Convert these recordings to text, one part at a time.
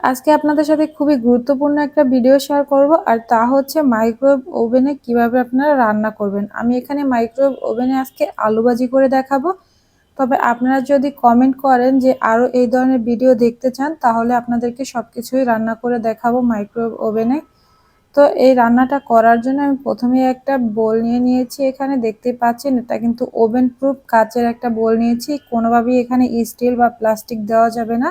আজকে আপনাদের সাথে খুবই গুরুত্বপূর্ণ একটা ভিডিও শেয়ার করব, আর তা হচ্ছে মাইক্রোওয়েভ ওভেনে কীভাবে আপনারা রান্না করবেন। আমি এখানে মাইক্রোওয়েভ ওভেনে আজকে আলু ভাজি করে দেখাবো। তবে আপনারা যদি কমেন্ট করেন যে আরও এই ধরনের ভিডিও দেখতে চান, তাহলে আপনাদেরকে সব কিছুই রান্না করে দেখাবো মাইক্রোওয়েভ ওভেনে তো এই রান্নাটা করার জন্য আমি প্রথমে একটা বোল নিয়ে নিয়েছি এখানে দেখতে পাচ্ছেন এটা কিন্তু ওভেন প্রুফ কাচের একটা বোল নিয়েছি। কোনোভাবেই এখানে স্টিল বা প্লাস্টিক দেওয়া যাবে না।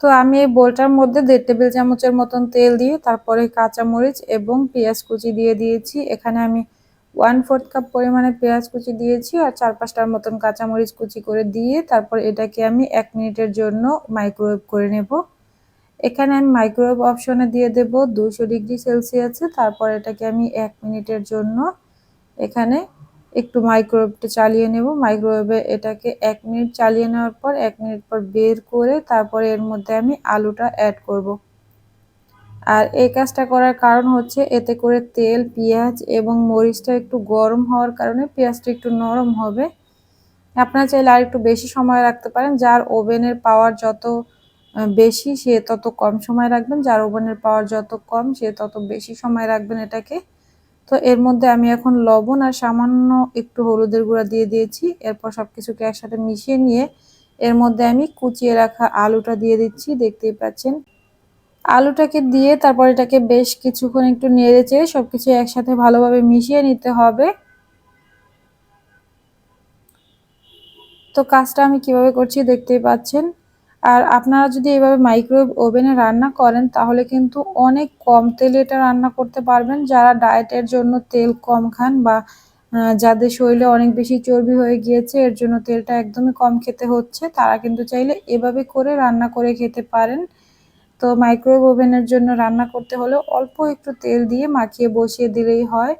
তো আমি এই বোলটার মধ্যে দেড় টেবিল চামচের মতন তেল দিয়ে, তারপরে কাঁচামরিচ এবং পেঁয়াজ কুচি দিয়ে দিয়েছি। এখানে আমি ওয়ান ফোর্থ কাপ পরিমাণে পেঁয়াজ কুচি দিয়েছি আর চার পাঁচটার মতন কাঁচামরিচ কুচি করে দিয়ে, তারপর এটাকে আমি এক মিনিটের জন্য মাইক্রোওয়েভ করে নেব। এখানে আমি মাইক্রোওয়েভ অপশনে দিয়ে দেব দুশো ডিগ্রি সেলসিয়াসে, তারপর এটাকে আমি এক মিনিটের জন্য এখানে একটু মাইক্রোওয়েভটা চালিয়ে নেব। মাইক্রোওয়েভে এটাকে এক মিনিট চালিয়ে নেওয়ার পর, এক মিনিট পর বের করে তারপরে এর মধ্যে আমি আলুটা অ্যাড করব। আর এই কাজটা করার কারণ হচ্ছে এতে করে তেল, পেঁয়াজ এবং মরিচটা একটু গরম হওয়ার কারণে পেঁয়াজটা একটু নরম হবে। আপনারা চাইলে আর একটু বেশি সময় রাখতে পারেন। যার ওভেনের পাওয়ার যত বেশি, সে তত কম সময় রাখবেন। যার ওভেনের পাওয়ার যত কম, সে তত বেশি সময় রাখবেন এটাকে। তো এর মধ্যে আমি এখন লবণ আর সামান্য একটু হলুদের গুঁড়া দিয়ে দিয়েছি। এরপর সব কিছুকে একসাথে মিশিয়ে নিয়ে এর মধ্যে আমি কুচিয়ে রাখা আলুটা দিয়ে দিচ্ছি, দেখতেই পাচ্ছেন। আলুটাকে দিয়ে তারপর এটাকে বেশ কিছুক্ষণ একটু নেড়ে চেড়ে সব কিছু একসাথে ভালোভাবে মিশিয়ে নিতে হবে। তো কাজটা আমি কীভাবে করছি দেখতেই পাচ্ছেন। আর আপনারা যদি এভাবে মাইক্রোওয়েভ ওভেনে রান্না করেন, তাহলে কিন্তু অনেক কম তেলে এটা রান্না করতে পারবেন। যারা ডায়েটের জন্য তেল কম খান বা যাদের শরীরে অনেক বেশি চর্বি হয়ে গিয়েছে, এর জন্য তেলটা একদমই কম খেতে হচ্ছে, তারা কিন্তু চাইলে এভাবে করে রান্না করে খেতে পারেন। তো মাইক্রোওয়েভ ওভেনের জন্য রান্না করতে হলে অল্প একটু তেল দিয়ে মাখিয়ে বসিয়ে দিলেই হয়।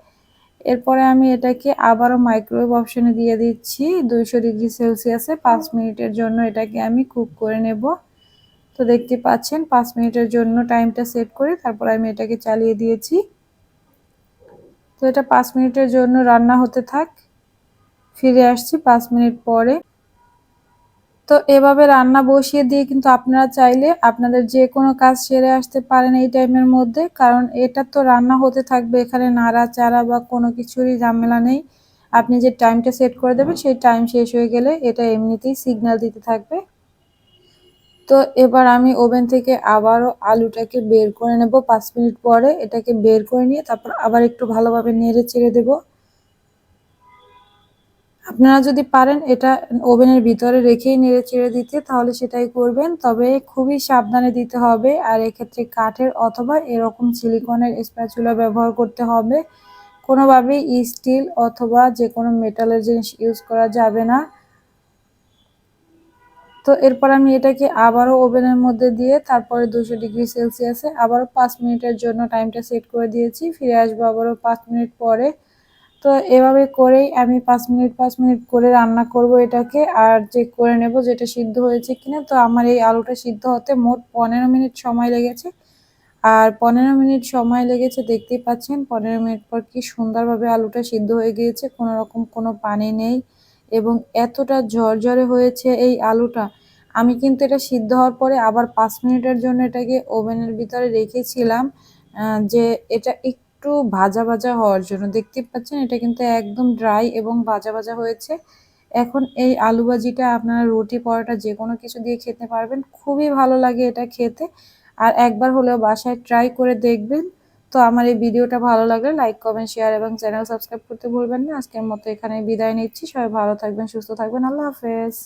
এরপরে আমি এটাকে আবারও মাইক্রোওয়েভ অপশনে দিয়ে দিচ্ছি। দুইশো ডিগ্রি সেলসিয়াসে পাঁচ মিনিটের জন্য এটাকে আমি কুক করে নেব। তো দেখতে পাচ্ছেন, পাঁচ মিনিটের জন্য টাইমটা সেট করে তারপর আমি এটাকে চালিয়ে দিয়েছি। তো এটা পাঁচ মিনিটের জন্য রান্না হতে থাক। ফিরে আসছি পাঁচ মিনিট পরে। তো এভাবে রান্না বসিয়ে দিয়ে কিন্তু আপনারা চাইলে আপনাদের যে কোনো কাজ সেরে আসতে পারেন এই টাইমের মধ্যে। কারণ এটা তো রান্না হতে থাকবে, এখানে নাড়া চাড়া বা কোনো কিছুরই ঝামেলা নেই। আপনি যে টাইমটা সেট করে দেবেন, সেই টাইম শেষ হয়ে গেলে এটা এমনিতেই সিগন্যাল দিতে থাকবে। তো এবার আমি ওভেন থেকে আবারও আলুটাকে বের করে নেব। পাঁচ মিনিট পরে এটাকে বের করে নিয়ে তারপর আবার একটু ভালোভাবে নেড়ে চেড়ে দেবো। আপনারা যদি পারেন এটা ওভেনের ভিতরে রেখেই নেড়ে চেড়ে দিতে, তাহলে সেটাই করবেন। তবে খুবই সাবধানে দিতে হবে, আর এক্ষেত্রে কাঠের অথবা এরকম সিলিকনের স্প্যাচুলা ব্যবহার করতে হবে। কোনোভাবেই স্টিল অথবা যে কোনো মেটালের জিনিস ইউজ করা যাবে না। তো এরপর আমি এটাকে আবারও ওভেনের মধ্যে দিয়ে, তারপরে দুশো ডিগ্রি সেলসিয়াসে আবারও পাঁচ মিনিটের জন্য টাইমটা সেট করে দিয়েছি। ফিরে আসব আবারও পাঁচ মিনিট পরে। তো এভাবে করেই আমি পাঁচ মিনিট পাঁচ মিনিট করে রান্না করব এটাকে। আর যে করে নেব যেটা সিদ্ধ হয়েছে কিনা, তো আমার এই আলুটা সিদ্ধ হতে মোট পনেরো মিনিট সময় লেগেছে। আর পনেরো মিনিট সময় লেগেছে, দেখতেই পাচ্ছেন, পনেরো মিনিট পর কি সুন্দরভাবে আলুটা সিদ্ধ হয়ে গিয়েছে, কোনো রকম কোনো পানি নেই। এবং এতটা ঝরঝরে হয়েছে এই আলুটা। আমি কিন্তু এটা সিদ্ধ হওয়ার পরে আবার পাঁচ মিনিটের জন্য এটাকে ওভেনের ভিতরে রেখেছিলাম যে এটা একটু ভাজা ভাজা হওয়ার জন্য। দেখতে পাচ্ছেন, এটা কিন্তু একদম ড্রাই এবং ভাজা ভাজা হয়েছে। এখন এই আলু ভাজিটা আপনারা রুটি, পরোটা যে কোনো কিছু দিয়ে খেতে পারবেন। খুবই ভালো লাগে এটা খেতে। আর একবার হলেও বাসায় ট্রাই করে দেখবেন। তো আমার এই ভিডিওটা ভালো লাগলে লাইক কমেন্ট শেয়ার এবং চ্যানেল সাবস্ক্রাইব করতে ভুলবেন না। আজকের মতো এখানে বিদায় নিচ্ছি। সবাই ভালো থাকবেন, সুস্থ থাকবেন। আল্লাহ হাফেজ।